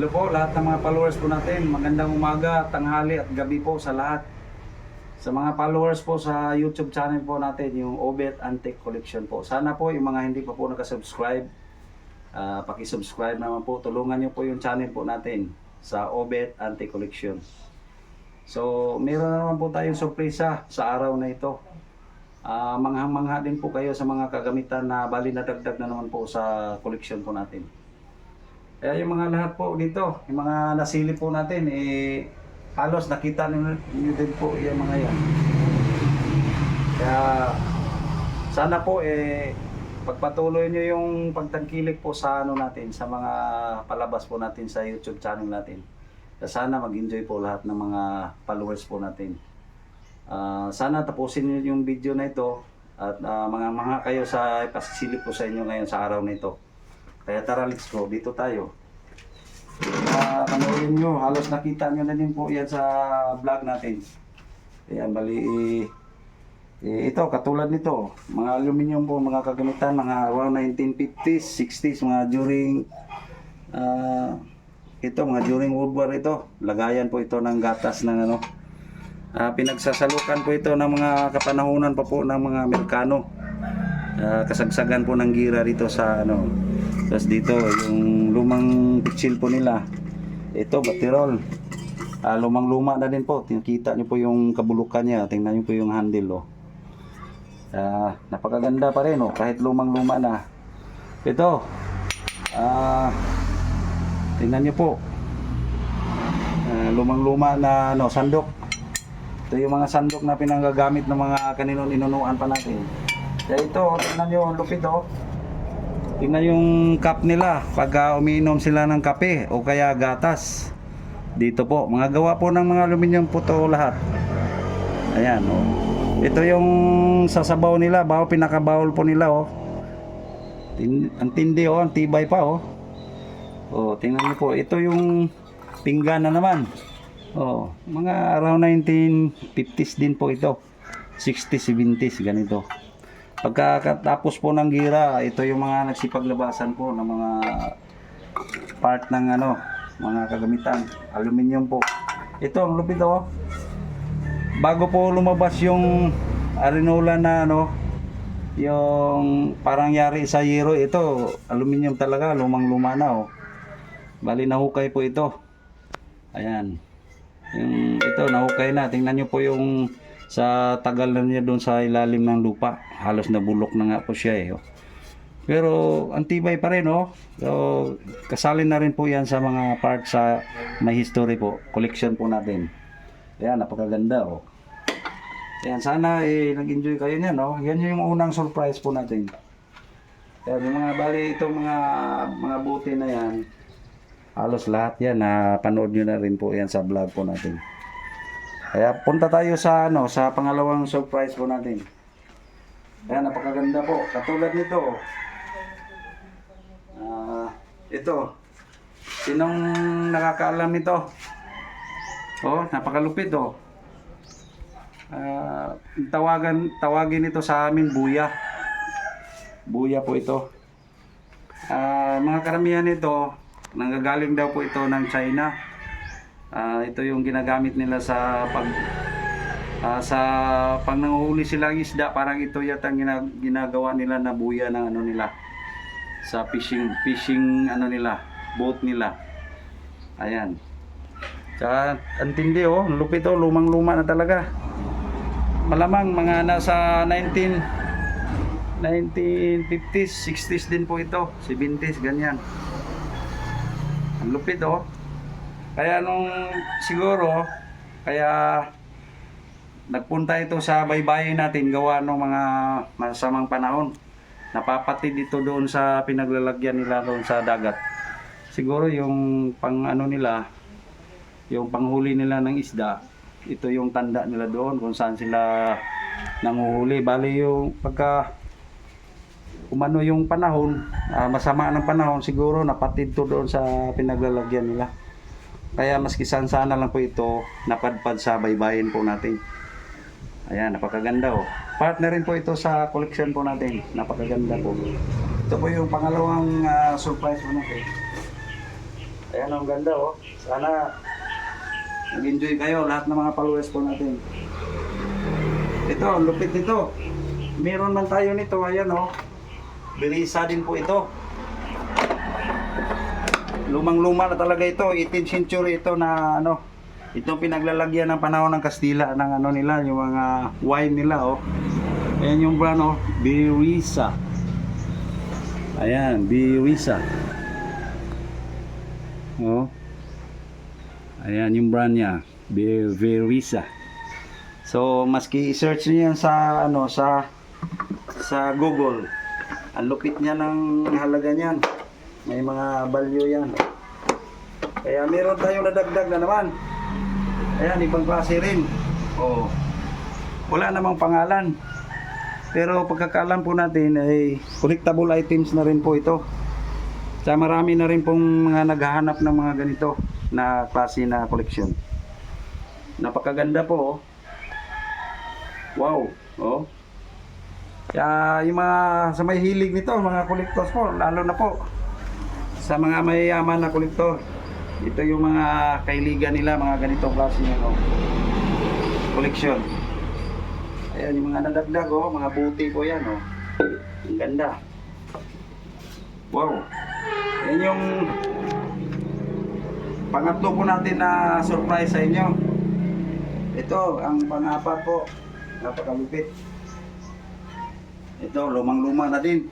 Hello po lahat ng mga followers po natin. Magandang umaga, tanghali at gabi po sa lahat. Sa mga followers po sa YouTube channel po natin, yung Obet Antique Collection po. Sana po yung mga hindi pa po nakasubscribe, ah paki-subscribe naman po. Tulungan niyo po yung channel po natin sa Obet Antique Collection. So, meron na naman po tayong sorpresa sa araw na ito. Ah, manghang-mangha din po kayo sa mga kagamitan na bali na dagdag na naman po sa collection po natin. Kaya yung mga lahat po dito, yung mga nasili po natin, eh, halos nakita niyo, din po yung mga yan. Kaya sana po eh pagpatuloy niyo yung pagtangkilik po sa ano natin, sa mga palabas po natin sa YouTube channel natin. Kaya sana mag-enjoy po lahat ng mga followers po natin. Ah, sana tapusin niyo yung video na ito at ah, mga mga kayo sa pasisilip po sa inyo ngayon sa araw na ito. Kaya tara, let's go. Dito tayo. Uh, nyo, halos nakita nyo na din po yan sa vlog natin. Ayan, bali, eh, ito, katulad nito, mga aluminium po, mga kagamitan, mga around 1950s, 60s, mga during, ah, ito, mga during World War ito, lagayan po ito ng gatas ng ano, Ah, pinagsasalukan po ito ng mga kapanahunan pa po ng mga Amerikano. Ah, kasagsagan po ng gira dito sa ano. Tapos dito yung lumang pitsil po nila. Ito batirol. Ah, lumang-luma na din po. Tinakita niyo po yung kabulukan niya. Tingnan niyo po yung handle oh. Ah, napakaganda pa rin oh kahit lumang-luma na. Ito. Ah, tingnan niyo po. Ah, lumang-luma na ano sandok. Ito yung mga sandok na pinanggagamit ng mga kaninon inunuan pa natin. Kaya ito, tingnan nyo, lupit oh. Tingnan yung cup nila pag ah, umiinom sila ng kape o kaya gatas. Dito po, mga gawa po ng mga aluminium po to lahat. Ayan oh. Ito yung sasabaw nila, bawo pinakabawol po nila oh. Tin ang tindi oh, ang tibay pa oh. Oh, tingnan niyo po, ito yung pinggan na naman. Oh, mga around 1950s din po ito. 60s, 70s, ganito. Pagkatapos po ng gira, ito yung mga nagsipaglabasan po ng mga part ng ano, mga kagamitan. Aluminium po. Ito, ang lupit oh. Bago po lumabas yung arenola na ano, yung parang yari sa Euro, ito, aluminium talaga, lumang-luma na oh. Bali nahukay po ito. Ayan. Yung ito nahukay na. Tingnan niyo po yung sa tagal na niya doon sa ilalim ng lupa. Halos nabulok na nga po siya eh. oh. Pero ang tibay pa rin oh. So, kasali na rin po yan sa mga part sa may history po. Collection po natin. Ayan, napakaganda oh. Ayan, sana eh, nag-enjoy kayo niyan no. Yan yung unang surprise po natin. Ayan, yung mga bali itong mga mga buti na yan. Halos lahat yan na panood nyo na rin po yan sa vlog po natin. Kaya punta tayo sa ano sa pangalawang surprise po natin. Kaya napakaganda po. Katulad nito. Ah, ito. Sinong nakakaalam nito? Oh, napakalupit oh. Ah, tawagan tawagin ito sa amin buya. Buya po ito. Ah, mga karamihan nito nanggagaling daw po ito ng China. Ah, ito yung ginagamit nila sa pag ah, sa pag nanguhuli sila ng isda, parang ito yata ang gina- ginagawa nila na buya ng ano nila sa fishing fishing ano nila, boat nila. Ayan. Tsaka ang tindi oh, ang lupit oh, lumang-luma na talaga. Malamang mga nasa 19 1950s, 60s din po ito, 70s ganyan. Ang lupit oh. Kaya nung siguro, kaya nagpunta ito sa baybayin natin gawa ng mga masamang panahon. Napapatid dito doon sa pinaglalagyan nila doon sa dagat. Siguro yung pang ano nila, yung panghuli nila ng isda, ito yung tanda nila doon kung saan sila nanguhuli. Bali yung pagka umano yung panahon, ah, masama ng panahon, siguro napatid to doon sa pinaglalagyan nila. Kaya maski sana lang po ito napadpad sa baybayin po natin. Ayan, napakaganda oh. Partner rin po ito sa collection po natin. Napakaganda po. Ito po yung pangalawang ah, surprise po natin. Ayan ang ganda oh. Sana nag-enjoy kayo lahat ng mga followers po natin. Ito, lupit nito. Meron man tayo nito, ayan oh. Berisa din po ito. Lumang-luma na talaga ito, 18th century ito na ano. Ito pinaglalagyan ng panahon ng Kastila ng ano nila, yung mga wine nila oh. Ayan yung brand oh, Berisa. Ayan, Berisa. Oh. Ayan yung brand niya, Verisa. So, maski i-search niyo yan sa ano sa sa Google. Ang lupit niya ng halaga niyan. May mga value yan. Kaya meron tayong nadagdag na naman. Ayan, ibang klase rin. Oh. Wala namang pangalan. Pero pagkakalam po natin ay collectible items na rin po ito. Sa marami na rin pong mga naghahanap ng mga ganito na klase na collection. Napakaganda po. Oh. Wow. Oh. Kaya yung mga sa may hilig nito, mga collectors po, lalo na po sa mga mayayaman na kolektor. Ito yung mga kailigan nila, mga ganitong klase ng ano, collection. Ayan yung mga nadagdag oh, mga buti po yan oh. Ang ganda. Wow. Yan yung pangatlo po natin na surprise sa inyo. Ito, ang pang-apat po. Napakalupit. Ito, lumang-luma na din.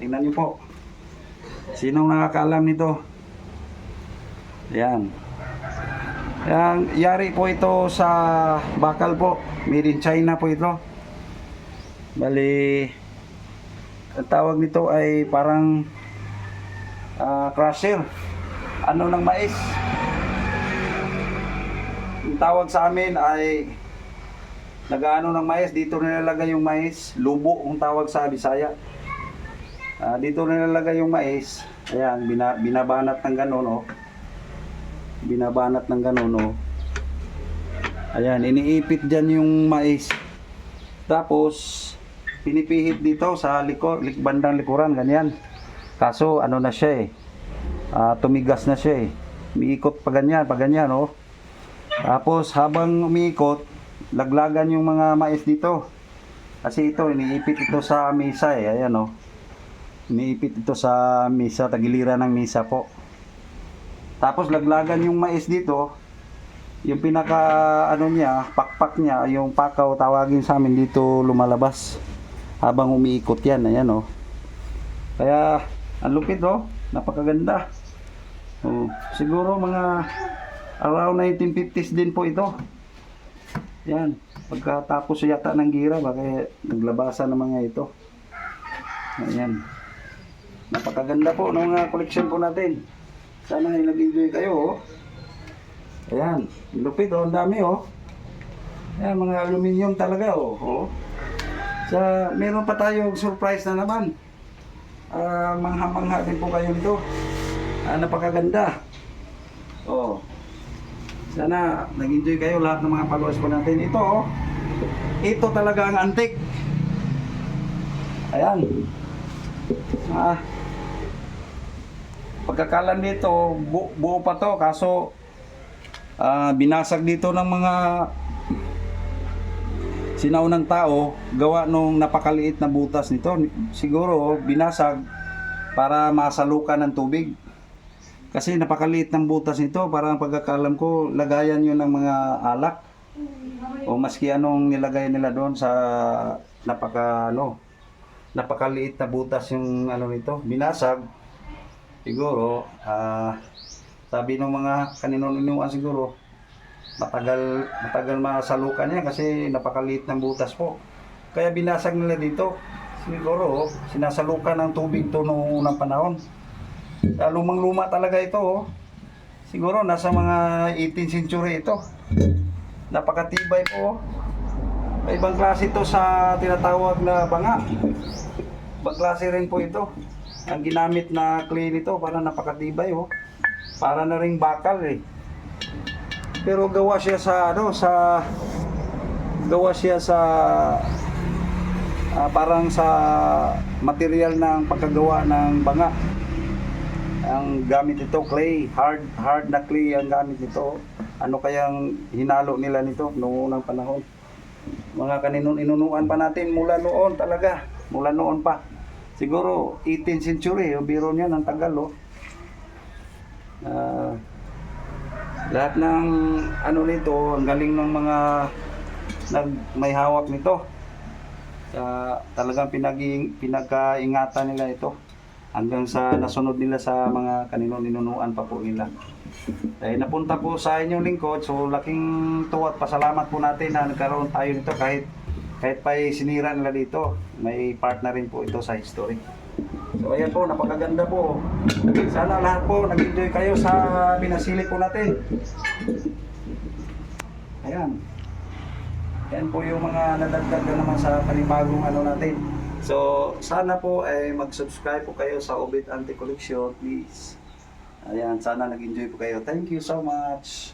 Tingnan niyo po. Sinong nakakaalam nito? Yan. Yang yari po ito sa bakal po. Made in China po ito. Bali, ang tawag nito ay parang ah, crusher. Ano ng mais? Ang tawag sa amin ay nagaano ng mais. Dito nilalagay yung mais. Lubo ang tawag sa Bisaya. Ah, dito nilalagay yung mais. Ayan, bina, binabanat ng ganun, oh. Binabanat ng ganun, oh. Ayan, iniipit dyan yung mais. Tapos, pinipihit dito sa likor, lik, bandang likuran, ganyan. Kaso, ano na siya eh. Ah, tumigas na siya eh. Umiikot pa ganyan, pa ganyan, oh. Tapos, habang umiikot, laglagan yung mga mais dito. Kasi ito, iniipit ito sa mesa eh. Ayan, oh. Iniipit ito sa misa, tagiliran ng misa po. Tapos laglagan yung mais dito, yung pinaka ano niya, pakpak niya, yung pakaw tawagin sa amin dito lumalabas. Habang umiikot yan, ayan oh. Kaya ang lupit oh, napakaganda. Oh, siguro mga around 1950s din po ito. Yan, pagkatapos yata ng gira, baka naglabasan ng mga ito. Ayan. Napakaganda po ng mga collection po natin. Sana ay nag-enjoy kayo. Oh. Ayan, lupit oh, ang dami oh. Ayan, mga aluminium talaga oh. oh. Sa, meron pa tayong surprise na naman. Ah, mangha-mangha din po kayo nito. Ah, napakaganda. Oh. Sana nag-enjoy kayo lahat ng mga followers po natin. Ito oh. Ito talaga ang antik. Ayan. Ah, pagkakalan dito, bu- buo pa to kaso ah, binasag dito ng mga sinaunang tao gawa nung napakaliit na butas nito. Siguro binasag para masalukan ng tubig. Kasi napakaliit ng butas nito, para ang pagkakalam ko, lagayan yun ng mga alak. O maski anong nilagay nila doon sa napaka ano, napakaliit na butas yung ano nito, binasag. Siguro, ah, sabi ng mga kanino-ninuan siguro, matagal matagal masalukan yan kasi napakaliit ng butas po. Kaya binasag nila dito. Siguro, sinasalukan ng tubig to noong unang panahon. Kaya lumang-luma talaga ito. Oh. Siguro nasa mga 18th century ito. Napakatibay po. oh. Ibang klase ito sa tinatawag na banga. Ibang klase rin po ito. Ang ginamit na clay nito para napakatibay oh. Para na ring bakal eh. Pero gawa siya sa ano sa gawa siya sa ah, parang sa material ng pagkagawa ng banga. Ang gamit nito clay, hard hard na clay ang gamit nito. Ano kayang hinalo nila nito noong unang panahon? Mga kaninon inunuan pa natin mula noon talaga, mula noon pa. Siguro 18th century, o biro niya ng tagal oh. Ah, lahat ng ano nito, ang galing ng mga nag may hawak nito. Kaya talagang pinag pinagkaingatan nila ito hanggang sa nasunod nila sa mga kaninon ninunuan pa po nila. Eh, napunta po sa inyong lingkod, so laking tuwa at pasalamat po natin na nagkaroon tayo nito kahit kahit pa sinira nila dito, may part na rin po ito sa history. So ayan po, napakaganda po. Sana lahat po nag-enjoy kayo sa binasili po natin. Ayan. Yan po yung mga nadagdag na naman sa panibagong ano natin. So, sana po ay mag-subscribe po kayo sa Obit Anti Collection, please. Ayan, sana nag-enjoy po kayo. Thank you so much.